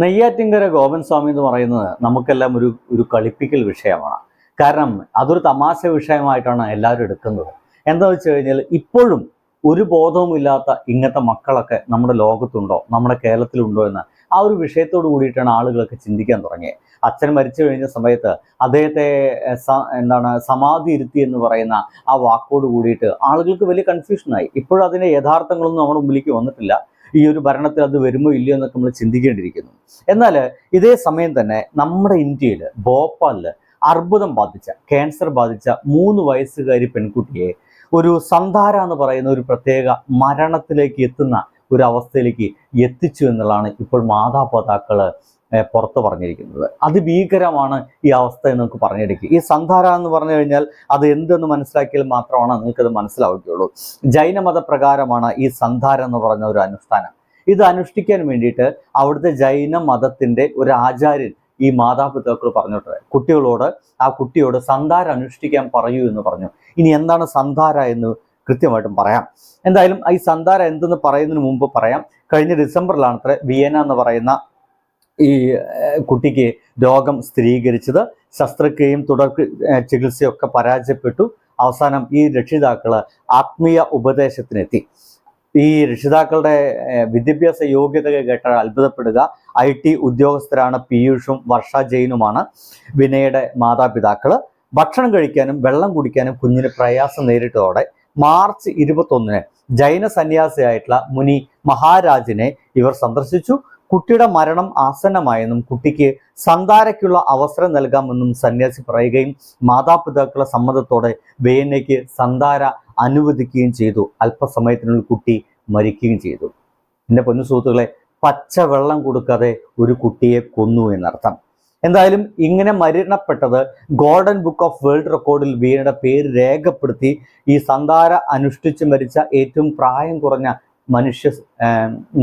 നെയ്യാറ്റിങ്കര ഗോപൻ സ്വാമി എന്ന് പറയുന്നത് നമുക്കെല്ലാം ഒരു ഒരു കളിപ്പിക്കൽ വിഷയമാണ്. കാരണം അതൊരു തമാശ വിഷയമായിട്ടാണ് എല്ലാവരും എടുക്കുന്നത്. എന്താ വെച്ച് കഴിഞ്ഞാൽ ഇപ്പോഴും ഒരു ബോധവുമില്ലാത്ത ഇങ്ങനത്തെ മക്കളൊക്കെ നമ്മുടെ ലോകത്തുണ്ടോ? നമ്മുടെ കേരളത്തിലുണ്ടോ എന്ന് ആ ഒരു വിഷയത്തോട് കൂടിയിട്ടാണ് ആളുകളൊക്കെ ചിന്തിക്കാൻ തുടങ്ങിയത് അച്ഛൻ മരിച്ചു കഴിഞ്ഞ സമയത്ത് അദ്ദേഹത്തെ എന്താണ് സമാധി ഇരുത്തി എന്ന് പറയുന്ന ആ വാക്കോട് കൂടിയിട്ട് ആളുകൾക്ക് വലിയ കൺഫ്യൂഷനായി ഇപ്പോഴും അതിന്റെ യഥാർത്ഥങ്ങളൊന്നും നമ്മുടെ മുമ്പിലേക്ക് വന്നിട്ടില്ല. ഈ ഒരു ഭരണത്തിൽ അത് വരുമോ ഇല്ലയോ എന്നൊക്കെ നമ്മൾ ചിന്തിക്കേണ്ടിയിരിക്കുന്നു. എന്നാൽ ഇതേ സമയം തന്നെ നമ്മുടെ ഇന്ത്യയിൽ ഭോപ്പാലിൽ അർബുദം ബാധിച്ച ക്യാൻസർ ബാധിച്ച മൂന്ന് വയസ്സുകാരി പെൺകുട്ടിയെ ഒരു സന്ധാര എന്ന് പറയുന്ന ഒരു പ്രത്യേക മരണത്തിലേക്ക് എത്തുന്ന ഒരു അവസ്ഥയിലേക്ക് എത്തിച്ചു എന്നുള്ളതാണ് ഇപ്പോൾ മാതാപിതാക്കൾ ഏഹ് പുറത്ത് പറഞ്ഞിരിക്കുന്നത്. അതിഭീകരമാണ് ഈ അവസ്ഥ എന്ന് നമുക്ക് പറഞ്ഞെടുക്കുക ഈ സന്ധാര എന്ന് പറഞ്ഞു കഴിഞ്ഞാൽ അത് എന്തെന്ന് മനസ്സിലാക്കിയാൽ മാത്രമാണ് നിങ്ങൾക്കത് മനസ്സിലാവുകയുള്ളൂ. ജൈനമത പ്രകാരമാണ് ഈ സന്ധാര എന്ന് പറഞ്ഞ ഒരു അനുഷ്ഠാനം. ഇത് അനുഷ്ഠിക്കാൻ വേണ്ടിയിട്ട് അവിടുത്തെ ജൈന മതത്തിന്റെ ഒരു ആചാര്യൻ ഈ മാതാപിതാക്കൾ പറഞ്ഞിട്ട് കുട്ടികളോട് ആ കുട്ടിയോട് സന്ധാര അനുഷ്ഠിക്കാൻ പറയൂ എന്ന് പറഞ്ഞു. ഇനി എന്താണ് സന്ധാര എന്ന് കൃത്യമായിട്ടും പറയാം. എന്തായാലും ഈ സന്ധാര എന്തെന്ന് പറയുന്നതിന് മുമ്പ് പറയാം. കഴിഞ്ഞ ഡിസംബറിലാണ് വിയന എന്ന് പറയുന്ന ഈ കുട്ടിക്ക് രോഗം സ്ഥിരീകരിച്ചത് ശസ്ത്രക്രിയയും തുടർ ചികിത്സയൊക്കെ പരാജയപ്പെട്ടു. അവസാനം ഈ രക്ഷിതാക്കൾ ആത്മീയ ഉപദേശത്തിനെത്തി. ഈ രക്ഷിതാക്കളുടെ വിദ്യാഭ്യാസ യോഗ്യത കേട്ട അത്ഭുതപ്പെടുക. ഐ ടി ഉദ്യോഗസ്ഥരാണ് പീയൂഷും വർഷ ജെയിനുമാണ് വിനയുടെ മാതാപിതാക്കൾ ഭക്ഷണം കഴിക്കാനും വെള്ളം കുടിക്കാനും കുഞ്ഞിന് പ്രയാസം നേരിട്ടതോടെ മാർച്ച് ഇരുപത്തൊന്നിന് ജൈന സന്യാസിയായിട്ടുള്ള മുനി മഹാരാജിനെ ഇവർ സന്ദർശിച്ചു. കുട്ടിയുടെ മരണം ആസന്നമായെന്നും കുട്ടിക്ക് സന്താരയ്ക്കുള്ള അവസരം നൽകാമെന്നും സന്യാസി പറയുകയും മാതാപിതാക്കളുടെ സമ്മതത്തോടെ വേനയ്ക്ക് സന്താര അനുവദിക്കുകയും ചെയ്തു. അല്പസമയത്തിനുള്ളിൽ കുട്ടി മരിക്കുകയും ചെയ്തു. എന്റെ പൊന്നു സുഹൃത്തുക്കളെ പച്ച വെള്ളം കൊടുക്കാതെ ഒരു കുട്ടിയെ കൊന്നു എന്നർത്ഥം. എന്തായാലും ഇങ്ങനെ മരണപ്പെട്ടത് ഗോൾഡൻ ബുക്ക് ഓഫ് വേൾഡ് റെക്കോർഡിൽ വീണയുടെ പേര് രേഖപ്പെടുത്തി ഈ സന്താര അനുഷ്ഠിച്ച് മരിച്ച ഏറ്റവും പ്രായം കുറഞ്ഞ മനുഷ്യ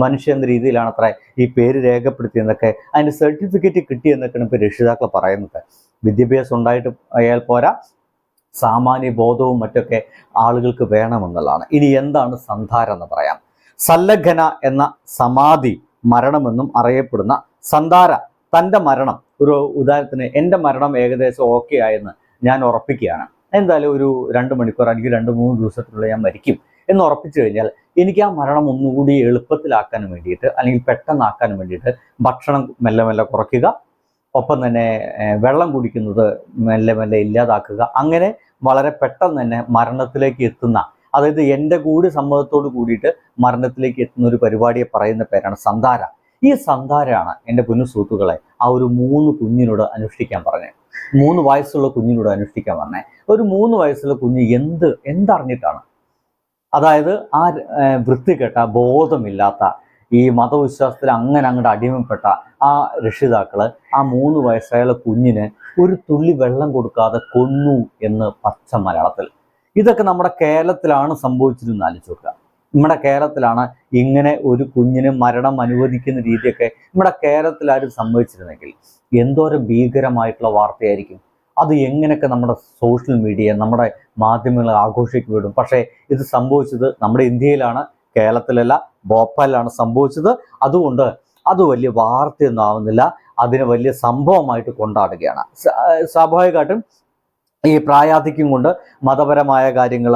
മനുഷ്യ എന്ന രീതിയിലാണ് അത്ര ഈ പേര് രേഖപ്പെടുത്തിയെന്നൊക്കെ അതിന്റെ സർട്ടിഫിക്കറ്റ് കിട്ടിയെന്നൊക്കെയാണ് ഇപ്പോൾ രക്ഷിതാക്കൾ പറയുന്നത്. വിദ്യാഭ്യാസം ഉണ്ടായിട്ട് അയാൾ പോരാ സാമാന്യ ബോധവും മറ്റൊക്കെ ആളുകൾക്ക് വേണമെന്നുള്ളതാണ്. ഇനി എന്താണ് സന്ധാര എന്ന് പറയാം. സല്ലഘന എന്ന സമാധി മരണമെന്നും അറിയപ്പെടുന്ന സന്ധാര തന്റെ മരണം ഒരു ഉദാഹരണത്തിന് എന്റെ മരണം ഏകദേശം ഓക്കെ ആയെന്ന് ഞാൻ ഉറപ്പിക്കുകയാണ്. എന്തായാലും ഒരു രണ്ട് മണിക്കൂർ അല്ലെങ്കിൽ രണ്ട് മൂന്ന് ദിവസത്തിനുള്ളിൽ ഞാൻ മരിക്കും എന്ന് ഉറപ്പിച്ചു കഴിഞ്ഞാൽ എനിക്ക് ആ മരണം ഒന്നുകൂടി എളുപ്പത്തിലാക്കാൻ വേണ്ടിയിട്ട് അല്ലെങ്കിൽ പെട്ടെന്നാക്കാൻ വേണ്ടിയിട്ട് ഭക്ഷണം മെല്ലെ മെല്ലെ കുറയ്ക്കുക ഒപ്പം തന്നെ വെള്ളം കുടിക്കുന്നത് മെല്ലെ മെല്ലെ ഇല്ലാതാക്കുക അങ്ങനെ വളരെ പെട്ടെന്ന് തന്നെ മരണത്തിലേക്ക് എത്തുന്ന അതായത് എന്റെ കൂടി സമ്മതത്തോട് കൂടിയിട്ട് മരണത്തിലേക്ക് എത്തുന്ന ഒരു പരിപാടിയെ പറയുന്ന പേരാണ് സന്താര. ഈ സന്താരാണ് എന്റെ പൊന്നു സുഹൃത്തുക്കളെ ആ ഒരു മൂന്ന് കുഞ്ഞിനോട് അനുഷ്ഠിക്കാൻ പറഞ്ഞു. മൂന്ന് വയസ്സുള്ള കുഞ്ഞിനോട് അനുഷ്ഠിക്കാൻ പറഞ്ഞേ. ഒരു മൂന്ന് വയസ്സുള്ള കുഞ്ഞ് എന്ത് എന്തറിഞ്ഞിട്ടാണ്? അതായത് ആ വൃത്തികെട്ട ബോധമില്ലാത്ത ഈ മതവിശ്വാസത്തിൽ അങ്ങനെ അങ്ങോട്ട് അടിമപ്പെട്ട ആ രക്ഷിതാക്കൾ ആ മൂന്ന് വയസ്സായുള്ള കുഞ്ഞിന് ഒരു തുള്ളി വെള്ളം കൊടുക്കാതെ കൊന്നു എന്ന് പച്ച മലയാളത്തിൽ. ഇതൊക്കെ നമ്മുടെ കേരളത്തിലാണ് സംഭവിച്ചിരുന്ന് ആലോചിച്ച് നോക്കുക. നമ്മുടെ കേരളത്തിലാണ് ഇങ്ങനെ ഒരു കുഞ്ഞിന് മരണം അനുവദിക്കുന്ന രീതിയൊക്കെ നമ്മുടെ കേരളത്തിൽ ആരും സംഭവിച്ചിരുന്നെങ്കിൽ എന്തോരം ഭീകരമായിട്ടുള്ള വാർത്തയായിരിക്കും. അത് എങ്ങനെയൊക്കെ നമ്മുടെ സോഷ്യൽ മീഡിയ നമ്മുടെ മാധ്യമങ്ങൾ ആഘോഷിക്കപ്പെടും പക്ഷേ ഇത് സംഭവിച്ചത് നമ്മുടെ ഇന്ത്യയിലാണ് കേരളത്തിലല്ല ഭോപ്പാലിലാണ് സംഭവിച്ചത്. അതുകൊണ്ട് അത് വലിയ വാർത്തയൊന്നും ആവുന്നില്ല. അതിന് വലിയ സംഭവമായിട്ട് കൊണ്ടാടുകയാണ്. സ്വാഭാവികമായിട്ടും ഈ പ്രായാധിക്യം കൊണ്ട് മതപരമായ കാര്യങ്ങൾ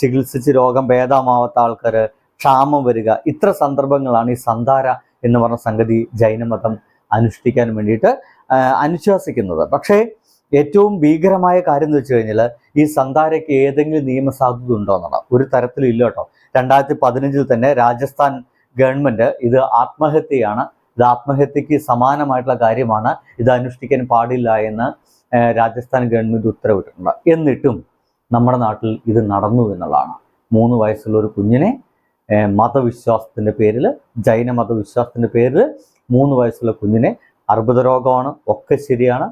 ചികിത്സിച്ച് രോഗം ഭേദമാവാത്ത ആൾക്കാർ ക്ഷാമം വരിക. ഇത്ര സന്ദർഭങ്ങളാണ് ഈ സന്ധാര എന്ന് പറഞ്ഞ സംഗതി ജൈനമതം അനുഷ്ഠിക്കാൻ വേണ്ടിയിട്ട് അനുശാസിക്കുന്നത്. പക്ഷേ ഏറ്റവും ഭീകരമായ കാര്യം എന്ന് വെച്ച് കഴിഞ്ഞാൽ ഈ സന്ധാരയ്ക്ക് ഏതെങ്കിലും നിയമസാധുത ഉണ്ടോ എന്നാണ്. ഒരു തരത്തിലും ഇല്ല കേട്ടോ. രണ്ടായിരത്തി പതിനഞ്ചിൽ തന്നെ രാജസ്ഥാൻ ഗവൺമെന്റ് ഇത് ആത്മഹത്യയാണ് ഇത് ആത്മഹത്യക്ക് സമാനമായിട്ടുള്ള കാര്യമാണ് ഇത് അനുഷ്ഠിക്കാൻ പാടില്ല എന്ന് രാജസ്ഥാൻ ഗവൺമെന്റ് ഉത്തരവിട്ടിട്ടുണ്ട്. എന്നിട്ടും നമ്മുടെ നാട്ടിൽ ഇത് നടന്നു എന്നുള്ളതാണ് മൂന്ന് വയസ്സുള്ള ഒരു കുഞ്ഞിനെ മതവിശ്വാസത്തിന്റെ പേരിൽ ജൈന മതവിശ്വാസത്തിന്റെ പേരിൽ മൂന്ന് വയസ്സുള്ള കുഞ്ഞിനെ അർബുദ രോഗമാണ് ഒക്കെ ശരിയാണ്.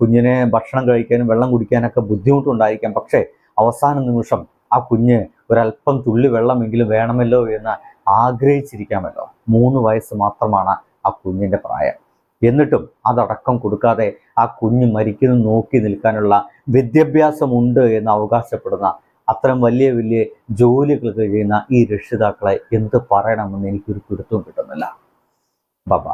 കുഞ്ഞിനെ ഭക്ഷണം കഴിക്കാനും വെള്ളം കുടിക്കാനൊക്കെ ബുദ്ധിമുട്ടുണ്ടായിരിക്കാം. പക്ഷേ അവസാന നിമിഷം ആ കുഞ്ഞ് ഒരല്പം തുള്ളി വെള്ളമെങ്കിലും വേണമല്ലോ എന്ന് ആഗ്രഹിച്ചിരിക്കാമല്ലോ. മൂന്ന് വയസ്സ് മാത്രമാണ് ആ കുഞ്ഞിന്റെ പ്രായം. എന്നിട്ടും അതടക്കം കൊടുക്കാതെ ആ കുഞ്ഞ് മരിക്കുന്നത് നോക്കി നിൽക്കാനുള്ള വിദ്യാഭ്യാസമുണ്ട് എന്ന് അവകാശപ്പെടുന്ന അത്തരം വലിയ വലിയ ജോലികൾ കഴിയുന്ന ഈ രക്ഷിതാക്കളെ എന്ത് പറയണമെന്ന് എനിക്കൊരു പിടുത്തവും കിട്ടുന്നില്ല. ബബ